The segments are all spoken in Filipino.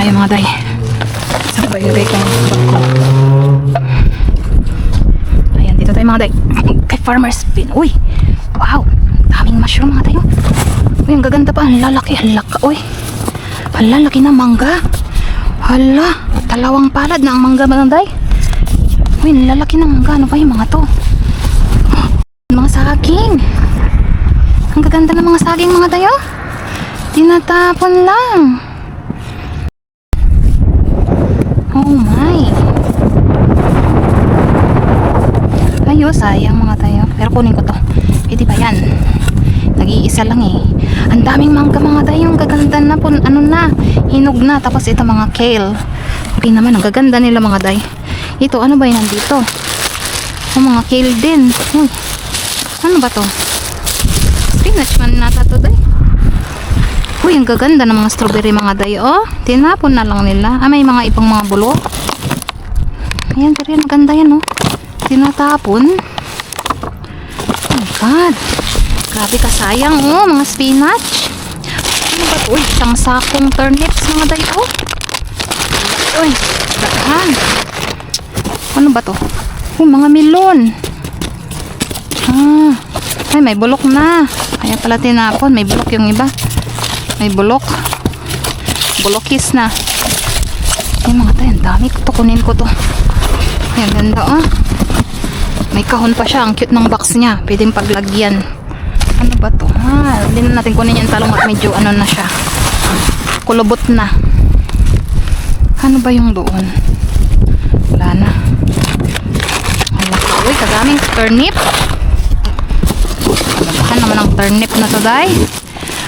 tayo mga day. Saan ba ilagay ko? Ayan, dito tayo mga day. Kay Farmer's Pin. Uy! Wow! Daming mushroom mga tayo. Uy, ang gaganda pa. Ang lalaki. Ang laka. Uy! Ang lalaki na mangga. Hala! Dalawang palad na ang mangga mga day. Uy, lalaki ng mangga. Ano ba yung mga to? Mga saging. Ang gaganda ng mga saging mga tayo. Tinatapon lang. Oh my. Ayo, sayang mga tayo. Pero kunin ko to. Pwede ba yan? Nag-iisa lang eh. Ang daming mangga mga tayo. Ang gaganda na po. Ano na? Hinog na. Tapos ito mga kale. Okay naman. Ang gaganda nila mga day. Ito, ano ba yan nandito? Oh, mga kale din. Uy. Ano ba to? Spinach man nata to day. Uy, ang gaganda ng mga strawberry mga day. Oh, tinapon na lang nila. Ah, may mga ibang mga bulok. Ayan, pero yan, maganda yan, oh. Tinatapon. Oh my God. Grabe ka sayang, oh, mga spinach. Ano ba? Uy, isang sakong turnips mga day, oh. Uy, daan. Ano ba to? Oh, mga melon. Ah, ay, may bulok na. Kaya pala tinapon. May bulok yung iba. May bulok. Bulokis na. Ay, mga tayo. Ang dami. Ito, kunin ko to. Ay, ganda, oh. May kahon pa siya. Ang cute ng box niya. Pwedeng paglagyan. Ano ba to? Ah, hindi na natin kunin yung talong at medyo ano na siya. Kulubot na. Ano ba yung doon? Wala na. Uy, kadaming turnip. Palabahan naman ang turnip na to, day.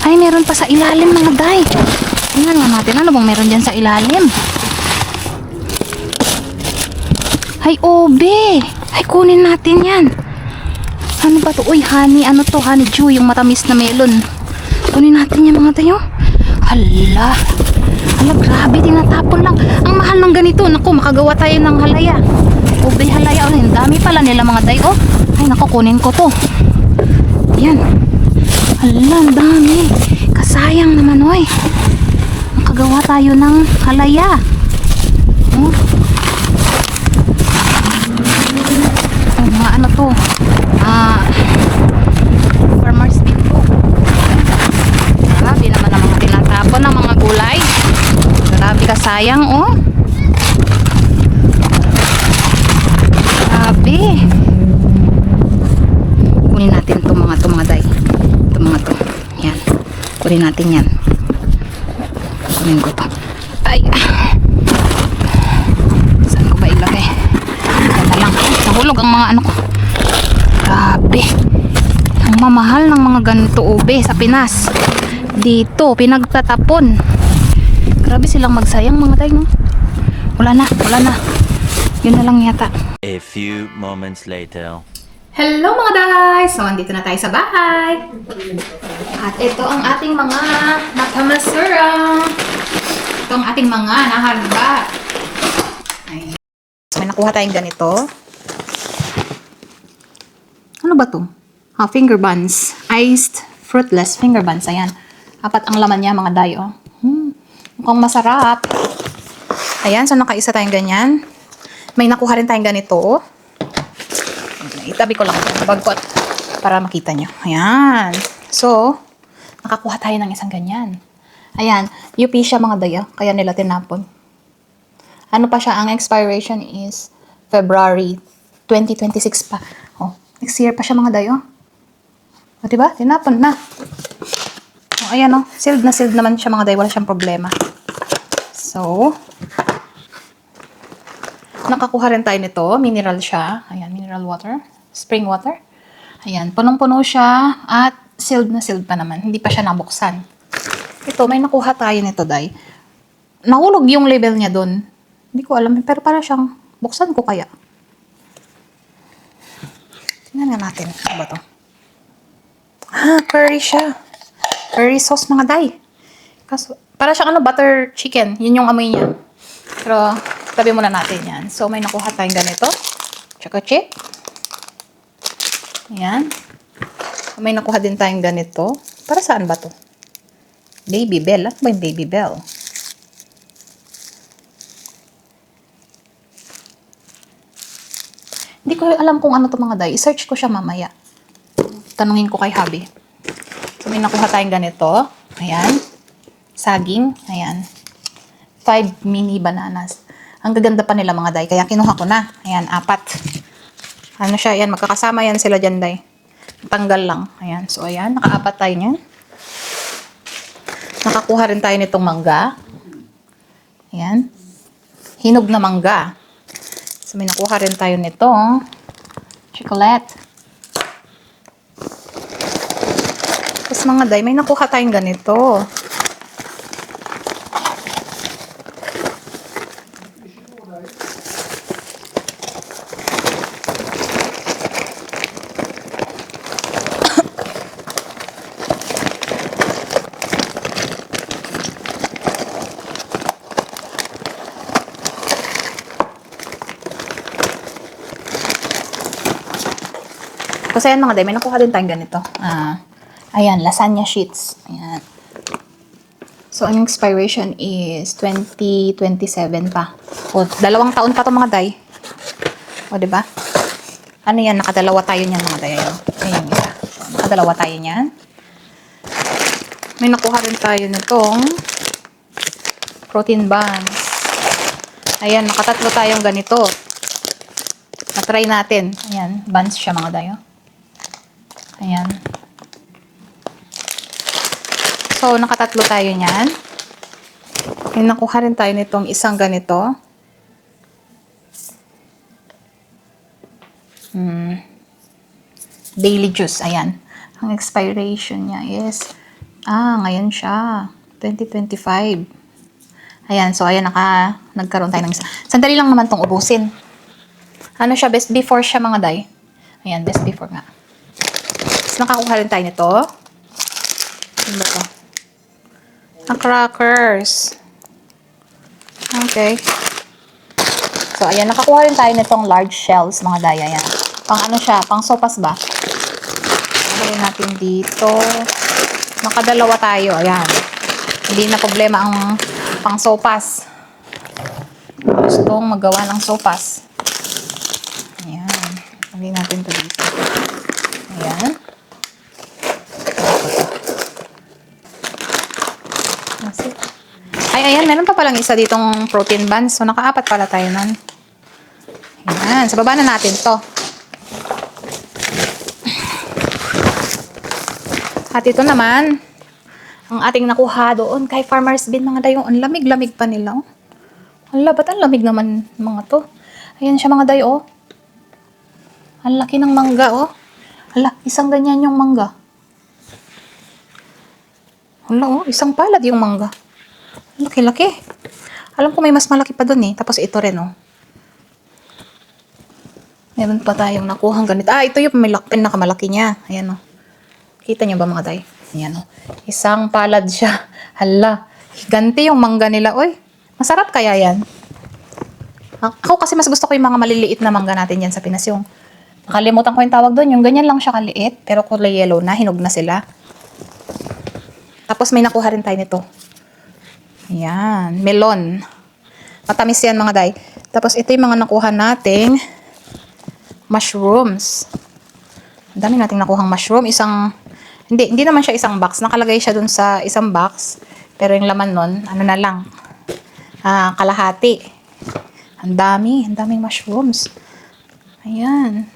Ay, meron pa sa ilalim mga day. Tingnan nga natin, ano bang meron dyan sa ilalim? Ay, obe. Ay, kunin natin yan. Ano ba to? Uy, honey, ano to? Honey dew, yung matamis na melon. Kunin natin yan mga tayo. Hala. Hala, grabe, tinatapon lang. Ang mahal ng ganito. Naku, makagawa tayo ng halaya. Ube halaya. Oh, ang dami pala nila mga day. Oh, ay, naku, kunin ko to. Yan. Hala, ang dami. Kasayang naman, oy. Makagawa tayo ng halaya. Oh. Oh, mga ano to? Ah, farmer's bin to. Grabe naman ang tinatapon ng mga gulay. Grabe kasayang, oh. Grabe. Kunin natin to mga to mga to. Yan. Kunin natin yan. Kunin ko to. Ay. Saan ko ba ilagay? Yan na lang. Nahulog ang mga ano ko. Grabe. Ang mamahal ng mga ganito ube sa Pinas. Dito, pinagtatapon. Grabe silang magsayang mga day, no? Wala na, wala na. Yun na lang yata. A few moments later. Hello mga guys! So, andito na tayo sa bahay. At ito ang ating mga nakamasura. Ito ang ating mga naharba. Ay. May nakuha tayong ganito. Ano ba to? Ah, finger buns. Iced fruitless finger buns. Ayan. Apat ang laman niya mga dayo. Hmm. Mukhang masarap. Ayan, so nakaisa tayong ganyan. May nakuha rin tayong ganito. Itabi ko lang ito. Bag ko at- para makita nyo. Ayan. So, nakakuha tayo ng isang ganyan. Ayan. UP siya mga daya. Kaya nila tinapon. Ano pa siya? Ang expiration is February 2026 pa. Oh, next year pa siya mga dayo. O, diba? Tinapon na. O, ayan o. Sealed na sealed naman siya mga dayo. Wala siyang problema. So, nakakuha rin tayo nito. Mineral siya. Ayan, mineral water. Spring water. Ayan, punong-puno siya at sealed na sealed pa naman. Hindi pa siya nabuksan. Ito, may nakuha tayo nito, Day. Nahulog yung label niya doon. Hindi ko alam, pero para siyang buksan ko kaya. Tingnan nga natin. Ano ba to? Ah, curry siya. Curry sauce mga Day. Kaso, para siyang ano, butter chicken. Yun yung amoy niya. Pero, tabi muna natin yan. So, may nakuha tayong ganito. Choco chip. Ayan. May nakuha din tayong ganito. Para saan ba to? Baby bell. Ano ba yung baby bell? Hindi ko alam kung ano to mga day. I-search ko siya mamaya. Tanungin ko kay hubby. So, may nakuha tayong ganito. Ayan. Saging. Ayan. 5 mini bananas. Ang gaganda pa nila mga day. Kaya kinuha ko na. Ayan, apat. Ano siya? Ayan, magkakasama yan sila dyan day. Tanggal lang. Ayan. So, ayan. Nakaapat tayo niyan. Nakakuha rin tayo nitong mangga. Ayan. Hinog na mangga. So, may nakuha rin tayo nito. Chocolate. Tapos mga day, may nakuha tayong ganito. Kasi ayan mga day, may nakuha din tayong ganito. Ah, ayan, lasagna sheets. Ayan. So, ang expiration is 2027 pa. O, dalawang taon pa to mga day. O, ba? Ano yan? Nakadalawa tayo niyan mga day. Ayun. Ayun isa. Nakadalawa tayo niyan. May nakuha rin tayo nitong protein buns. Ayan, nakatatlo tayong ganito. Na-try natin. Ayan, buns siya mga dayo. Ayan. So, nakatatlo tayo niyan. May nakuha rin tayo nitong isang ganito. Hmm. Daily juice. Ayan. Ang expiration niya is, ah, ngayon siya. 2025. Ayan. So, ayan, naka, nagkaroon tayo ng isa. Sandali lang naman tong ubusin. Ano siya? Best before siya mga day. Ayan, best before nga. Nakakuha rin tayo nito. Ano ba? Ang crackers. Okay. So, ayan. Nakakuha rin tayo nitong large shells, mga daya. Ayan. Pang ano siya? Pang sopas ba? Lagay natin dito. Nakadalawa tayo. Ayan. Hindi na problema ang pang sopas. Gustong magawa ng sopas. Ayan. Lagay natin to dito. Ayan. That's it. Ay, ayan. Meron pa palang isa ditong protein buns. So, nakaapat pala tayo nun. Ayan. Sa baba na natin to. At ito naman, ang ating nakuha doon kay Farmer's Bin, mga dayo. Ang lamig-lamig pa nila, oh. Hala, ba't ang lamig naman mga to? Ayan siya mga dayo, oh. Ang laki ng mangga, oh. Hala, isang ganyan yung mangga. Hala, oh, isang palad yung mangga. Laki-laki. Alam ko may mas malaki pa dun eh. Tapos ito rin, oh. Meron pa tayong nakuhang ganito. Ah, ito yung malak- pinakamalaki niya. Ayan, oh. Kita niyo ba mga tay? Ayan, oh. Isang palad siya. Hala, higante yung mangga nila, oy. Masarap kaya yan? Ako kasi mas gusto ko yung mga maliliit na mangga natin yan sa Pinas. Yung, nakalimutan ko yung tawag doon. Yung ganyan lang siya kaliit, pero kulay yellow na, hinog na sila. Tapos may nakuha rin tayo nito. Ayan, melon. Matamis yan mga day. Tapos ito yung mga nakuha nating mushrooms. Ang dami nating nakuhang mushroom. Isang, hindi, hindi naman siya isang box. Nakalagay siya dun sa isang box. Pero yung laman nun, ano na lang, ah, kalahati. Ang dami, ang daming mushrooms. Ayan.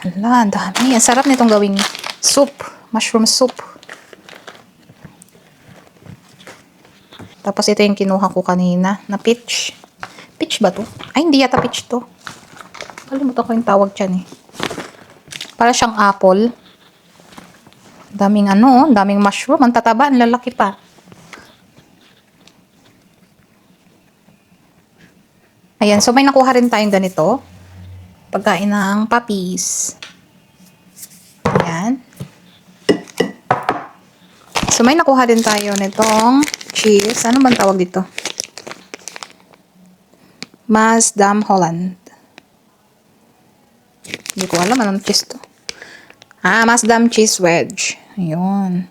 Hala, ang dami. Ang sarap nitong gawing soup. Mushroom soup. Tapos ito yung kinuha ko kanina na peach. Peach ba to? Ay, hindi yata peach to. Kalimutan ko yung tawag dyan eh. Para siyang apple. Daming ano, daming mushroom. Ang tataba, ang lalaki pa. Ayan, so may nakuha rin tayong ganito. Pagkain ng papis. Ayan. So may nakuha din tayo nitong cheese. Ano bang tawag dito? Masdam Holland. Hindi ko alam anong cheese to. Ah, Masdam cheese wedge. Ayun.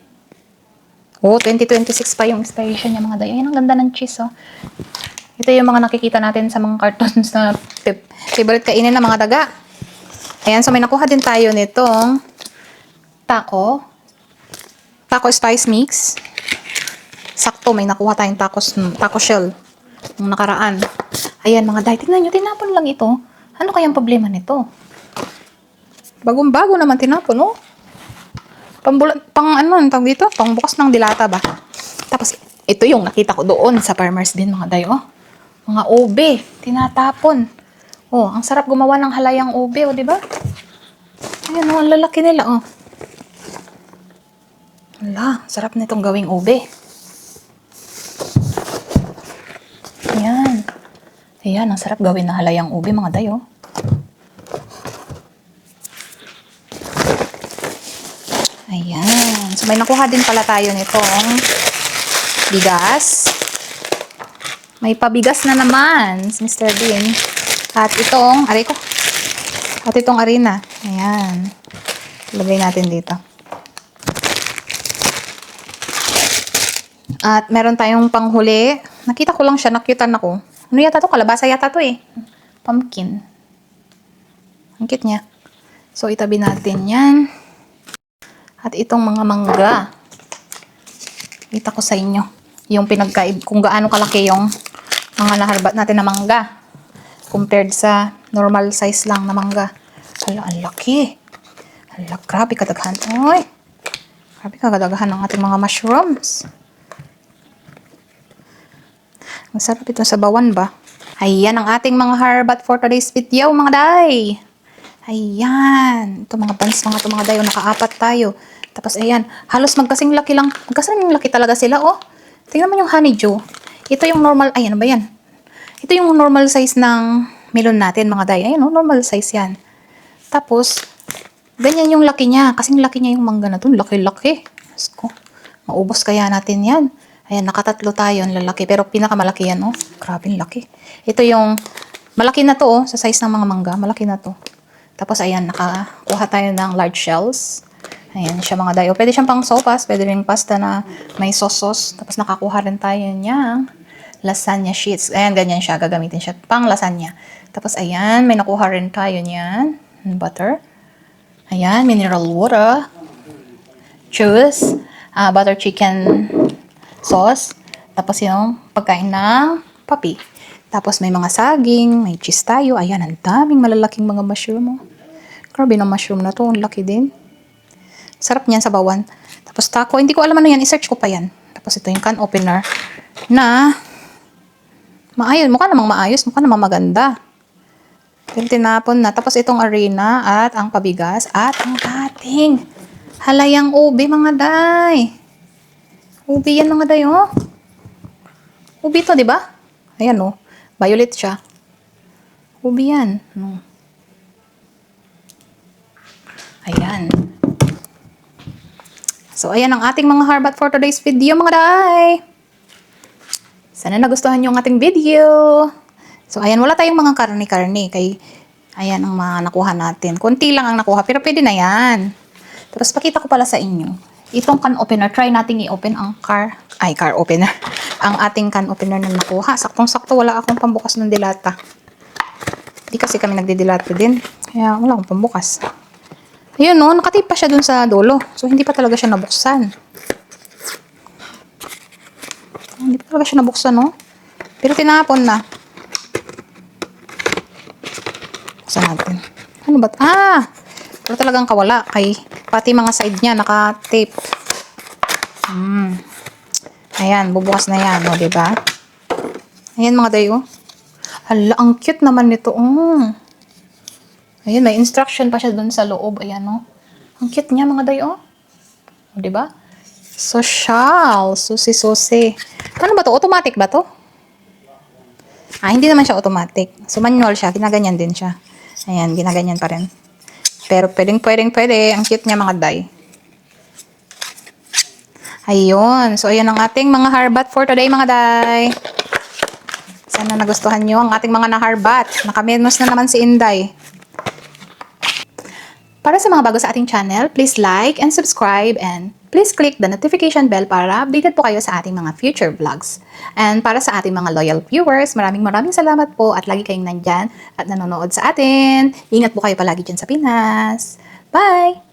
Oh, 2026 pa yung expiration niya mga day. Ayun, ang ganda ng cheese, oh. Ito yung mga nakikita natin sa mga cartons na favorite kainin ng mga daga. Ayan, so may nakuha din tayo nitong taco. Taco spice mix. Sakto, may nakuha tayong tacos, taco shell. Nung nakaraan. Ayan, mga day, tingnan nyo, tinapon lang ito. Ano kayang problema nito? Bagong-bago naman tinapon, oh. Pambula, pang ano, ang tawag dito? Pang bukas ng dilata ba? Tapos, ito yung nakita ko doon sa farmers din, mga day, oh. Mga ube, tinatapon. Oh, ang sarap gumawa ng halayang ube, oh, di ba? Ayan, oh, ang lalaki nila, oh. Ala, sarap nitong gawing ube. Ayan. Ayan, ang sarap gawin na halayang ube, mga day, oh. Ayan. So, may nakuha din pala tayo nitong bigas. May pabigas na naman, Mr. Bean. At itong, aray ko. At itong arena. Ayan. Lagay natin dito. At meron tayong panghuli. Nakita ko lang siya, nakyutan ako. Ano yata to? Kalabasa yata to eh. Pumpkin. Ang cute niya. So, itabi natin yan. At itong mga mangga. Kita ko sa inyo. Yung pinagkaib, kung gaano kalaki yung mga naharbat natin na mangga. Compared sa normal size lang na mangga. Hala, ang laki. Hala, grabe kadaghan. Oy. Grabe kadaghan ng ating mga mushrooms. Masarap ito sa bawan ba? Ayan ang ating mga harbat for today's video, mga day. Ayan. Ito mga buns mga ito mga day. O, Nakaapat tayo. Tapos ayan. Halos magkasing laki lang. Magkasing laki talaga sila, oh. Tingnan mo yung honeydew. Ito yung normal. Ayan, ba yan? Ito yung normal size ng melon natin, mga day. Ayan, oh, normal size yan. Tapos, ganyan yung laki niya. Kasing laki niya yung mangga na to. Laki-laki. Maubos kaya natin yan. Ayan, nakatatlo tayo, ang lalaki. Pero pinakamalaki yan, oh. Grabe, laki. Ito yung, malaki na to, oh, sa size ng mga mangga. Malaki na to. Tapos, ayan, nakakuha tayo ng large shells. Ayan siya mga dayo. Pwede siyang pang sopas. Pwede rin pasta na may sauce. Tapos, nakakuha rin tayo niyang lasagna sheets. Ayan, ganyan siya. Gagamitin siya pang lasagna. Tapos, ayan, may nakuha rin tayo niyan. Butter. Ayan, mineral water juice, ah, butter chicken sauce, tapos yung pagkain ng papi. Tapos may mga saging, may cheese tayo. Ayan, ang daming malalaking mga mushroom. Oh. Grabe ng mushroom na to. Ang laki din. Sarap niyan sa bawan. Tapos taco, hindi ko alam ano yan. I-search ko pa yan. Tapos ito yung can opener na maayos. Mukha namang maayos. Mukha namang maganda. Yung tinapon na. Tapos itong arena at ang pabigas at ang ating halayang ube mga day. Ube yan mga day oh. Ube to, di ba? Ayan oh. Violet siya. Ube yan. No. Ayan. So, ayan ang ating mga harbat for today's video mga day. Sana nagustuhan nyo ang ating video. So, ayan, wala tayong mga karne-karne. Kay, ayan ang mga nakuha natin. Kunti lang ang nakuha, pero pwede na yan. Tapos, pakita ko pala sa inyo. Itong can opener, try nating i-open ang car, ay, car opener. ang ating can opener na nakuha. Saktong-sakto, wala akong pambukas ng dilata. Hindi kasi kami nagdidilata din. Kaya, wala akong pambukas. Ayun, no, nakatip pa siya dun sa dulo. So, hindi pa talaga siya nabuksan. Hindi pa talaga siya nabuksan, no? Pero tinapon na. Buksan natin. Ano ba? Ah! Pero talagang kawala. Kay, pati mga side niya, naka-tape. Hmm. Ayan, bubukas na yan, o, diba? Ayan, mga dayo. Hala, ang cute naman nito, oh. Ayan, may instruction pa siya dun sa loob. Ayan, oh. Ang cute niya, mga dayo, oh. O, diba? Social. Susi-susi. Ano ba to? Automatic ba to? Ah, hindi naman siya automatic. So, manual siya. Ginaganyan din siya. Ayan, ginaganyan pa rin. Pero pwedeng, pwedeng, pwede. Ang cute niya mga day. Ayun. So, ayun ang ating mga harbat for today mga day. Sana nagustuhan nyo ang ating mga naharbat. Nakamenos na naman si Inday. Para sa mga bago sa ating channel, please like and subscribe and please click the notification bell para updated po kayo sa ating mga future vlogs. And para sa ating mga loyal viewers, maraming maraming salamat po at lagi kayong nandyan at nanonood sa atin. Ingat po kayo palagi dyan sa Pinas. Bye!